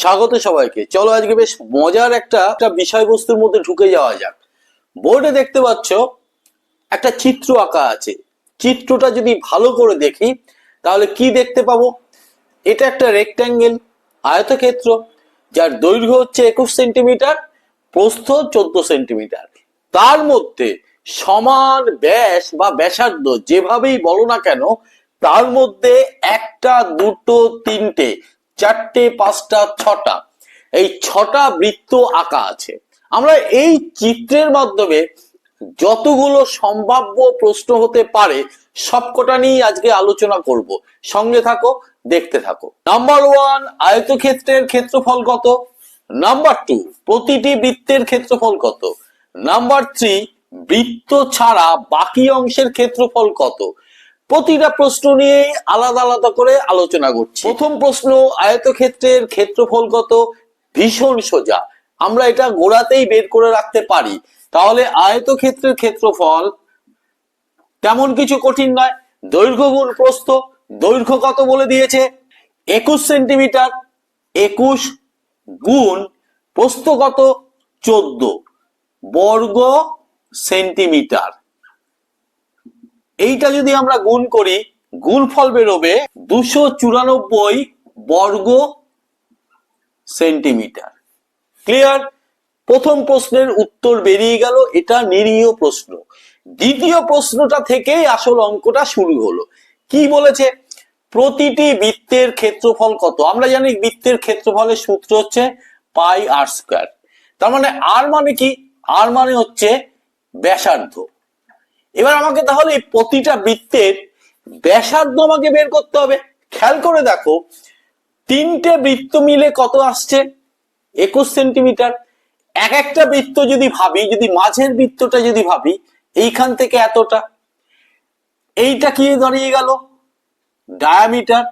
স্বাগত সবাইকে। চলো আজকে বেশ মজার একটা একটা বিষয়বস্তুর মধ্যে ঢুকে যাওয়া যাক। বোর্ডে দেখতে পাচ্ছ, একটা চিত্র আঁকা আছে। চিত্রটা যদি ভালো করে দেখি, তাহলে কি দেখতে পাবো? এটা একটা রেক্ট্যাঙ্গেল আয়তক্ষেত্র, যার দৈর্ঘ্য হচ্ছে একুশ সেন্টিমিটার, প্রস্থ চোদ্দ সেন্টিমিটার। তার মধ্যে সমান ব্যাস বা ব্যাসার্ধ যেভাবেই বলো না কেন, তার মধ্যে একটা, দুটো, তিনটে চারটে, পাঁচটা, ছটা। এই ছটা বৃত্ত আঁকা আছে। আমরা এই চিত্রের মাধ্যমে যতগুলো সম্ভাব্য প্রশ্ন হতে পারে, সবকটা নিয়ে আজকে আলোচনা করব। সঙ্গে থাকো, দেখতে থাকো। নাম্বার ওয়ান আয়তক্ষেত্রের ক্ষেত্রফল কত? নাম্বার টু প্রতিটি বৃত্তের ক্ষেত্রফল কত? নাম্বার থ্রি বৃত্ত ছাড়া বাকি অংশের ক্ষেত্রফল কত? প্রতিটা প্রশ্ন নিয়ে আলাদা আলাদা করে আলোচনা করছি। প্রথম প্রশ্ন, আয়তক্ষেত্রের ক্ষেত্রফল কত? ভীষণ সোজা। আমরা এটা গোড়াতেই বের করে রাখতে পারি। তাহলে আয়তক্ষেত্রের ক্ষেত্রফল তেমন কিছু কঠিন নয়। দৈর্ঘ্য গুণ প্রস্থ, দৈর্ঘ্য কত বলে দিয়েছে? একুশ সেন্টিমিটার, একুশ গুণ প্রস্থ কত? চোদ্দ। বর্গ সেন্টিমিটার। এইটা যদি আমরা গুণ করি, গুণফল বেরোবে দুশো চুরানব্বই বর্গ সেন্টিমিটার। ক্লিয়ার প্রথম প্রশ্নের উত্তর বেরিয়ে গেল, এটা নিরীহ প্রশ্ন। দ্বিতীয় প্রশ্নটা থেকেই আসল অঙ্কটা শুরু হলো। কি বলেছে? প্রতিটি বৃত্তের ক্ষেত্রফল কত? আমরা জানি বৃত্তের ক্ষেত্রফলের সূত্র হচ্ছে পাই আর স্কোয়ার। তার মানে আর মানে কি? আর মানে হচ্ছে ব্যাসার্ধ। এবার আমাকে তাহলে প্রতিটা বৃত্তের ব্যাসার্ধ আমাকে বের করতে হবে। খেয়াল করে দেখো, তিনটে বৃত্ত মিলে কত আসছে? একুশ সেন্টিমিটার। এক একটা বৃত্ত যদি ভাবি, যদি মাঝের বৃত্তটা যদি ভাবি, এইখান থেকে এতটা। এইটা কি দাঁড়িয়ে গেল? ডায়ামিটার।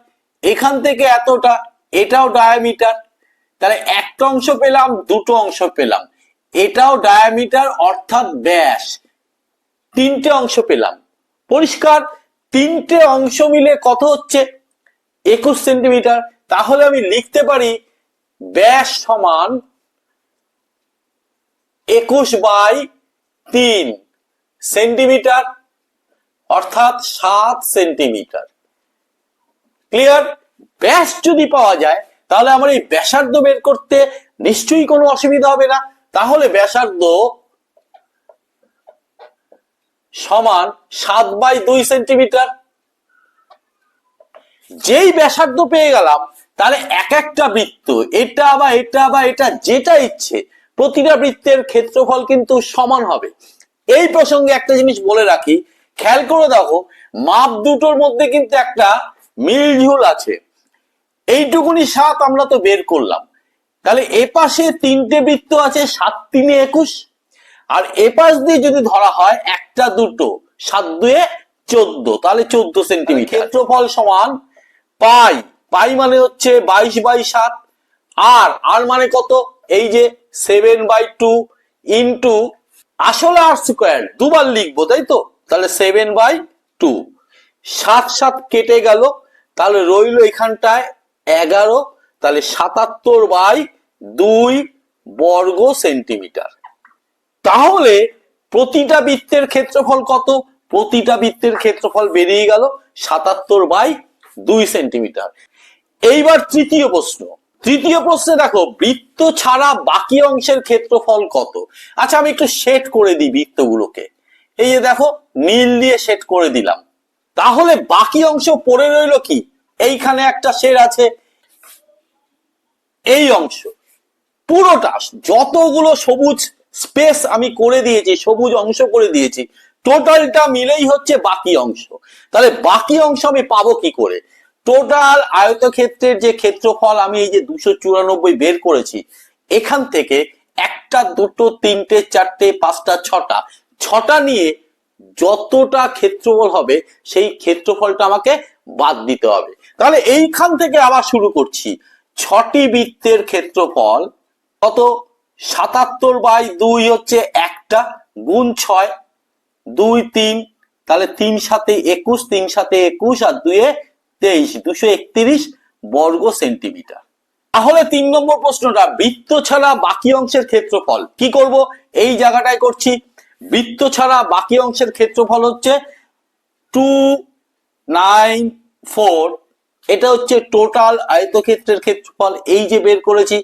এখান থেকে এতটা, এটাও ডায়ামিটার। তাহলে একটা অংশ পেলাম, দুটো অংশ পেলাম। এটাও ডায়ামিটার, অর্থাৎ ব্যাস। তিনটে অংশ পেলাম। পরিষ্কার, তিনটে অংশ মিলে কত হচ্ছে? একুশ সেন্টিমিটার। তাহলে আমি লিখতে পারি ব্যাস সমান একুশ বাই তিন সেন্টিমিটার, অর্থাৎ সাত সেন্টিমিটার। ক্লিয়ার? ব্যাস যদি পাওয়া যায়, তাহলে আমার এই ব্যাসার্ধ বের করতে নিশ্চয়ই কোনো অসুবিধা হবে না। তাহলে ব্যাসার্ধ সমান সাত বাই দুই সেন্টিমিটার। যেই ব্যাসার্ধ পেয়ে গেলাম, তাহলে এক একটা বৃত্ত, এটা বা এটা বা এটা যেটা ইচ্ছে, প্রতিটা বৃত্তের ক্ষেত্রফল কিন্তু সমান হবে। এই প্রসঙ্গে একটা জিনিস বলে রাখি, খেয়াল করে দেখো, মাপ দুটোর মধ্যে কিন্তু একটা মিলঝুল আছে। এইটুকুনি সাত আমরা তো বের করলাম। তাহলে এ পাশে তিনটে বৃত্ত আছে, সাত তিনে একুশ আর এ পাশ দিয়ে যদি ধরা হয় একটা, দুটো, সাত দুয়ে চোদ্দ, তাহলে চোদ্দ সেন্টিমিটার ক্ষেত্রফল সমান পাই। পাই মানে হচ্ছে বাইশ বাই সাত। আর আর মানে কত? এই যে সেভেন বাই টু ইন্টু আসলে আর স্কোয়ার দুবার লিখব, তাই তো? তাহলে সেভেন বাই টু সাত সাত কেটে গেল, তাহলে রইল এখানটায় এগারো, তাহলে সাতাত্তর বাই দুই বর্গ সেন্টিমিটার তাহলে প্রতিটা বৃত্তের ক্ষেত্রফল কত? প্রতিটা বৃত্তের ক্ষেত্রফল বেরিয়ে গেল সাতাত্তর বাই দুই সেন্টিমিটার। এইবার তৃতীয় প্রশ্ন। তৃতীয় প্রশ্নে দেখো, বৃত্ত ছাড়া বাকি অংশের ক্ষেত্রফল কত? আচ্ছা আমি একটু সেট করে দিই বৃত্তগুলোকে। এই যে দেখো, নীল দিয়ে সেট করে দিলাম। তাহলে বাকি অংশ পড়ে রইল কি? এইখানে একটা শেড আছে। এই অংশ। পুরোটা, যতগুলো সবুজ স্পেস আমি করে দিয়েছি, সবুজ অংশ করে দিয়েছি। টোটালটা মিলেই হচ্ছে বাকি অংশ। তাহলে বাকি অংশ আমি পাবো কি করে? টোটাল আয়তক্ষেত্রের যে ক্ষেত্রফল আমি এই যে দুশো চুরানব্বই বের করেছি, এখান থেকে একটা, দুটো, তিনটে, চারটে, পাঁচটা, ছটা ছটা নিয়ে যতটা ক্ষেত্রফল হবে, সেই ক্ষেত্রফলটা আমাকে বাদ দিতে হবে। তাহলে এইখান থেকে আবার শুরু করছি। ছটি বৃত্তের ক্ষেত্রফল কত? সাতাত্তর বাই দুই হচ্ছে একটা, গুণ ছয়, দুই, তিন, তাহলে তিন সাথে একুশ, তিন সাথে একুশ আর দুয়ে তেইশ, দুশো একত্রিশ বর্গ সেন্টিমিটার। তাহলে তিন নম্বর প্রশ্নটা, বৃত্ত ছাড়া বাকি অংশের ক্ষেত্রফল, কি করব? এই জায়গাটায় করছি, বৃত্ত ছাড়া বাকি অংশের ক্ষেত্রফল হচ্ছে টু নাইন ফোর, এটা হচ্ছে টোটাল আয়তক্ষেত্রের ক্ষেত্রফল, এই যে বের করেছি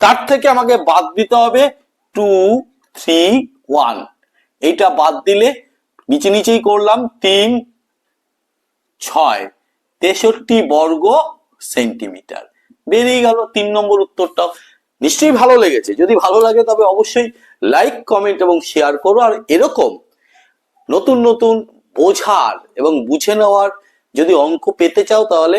তার থেকে আমাকে বাদ দিতে হবে টু, থ্রি, ওয়ান। এইটা বাদ দিলে নিচে নিচেই করলাম তিন, ছয়। তেষট্টি বর্গ সেন্টিমিটার। বেরিয়ে গেল তিন নম্বর উত্তরটাও। নিশ্চয়ই ভালো লেগেছে। যদি ভালো লাগে তবে অবশ্যই লাইক, কমেন্ট এবং শেয়ার করো। আর এরকম নতুন নতুন বোঝার এবং বুঝে নেওয়ার যদি অঙ্ক পেতে চাও তাহলে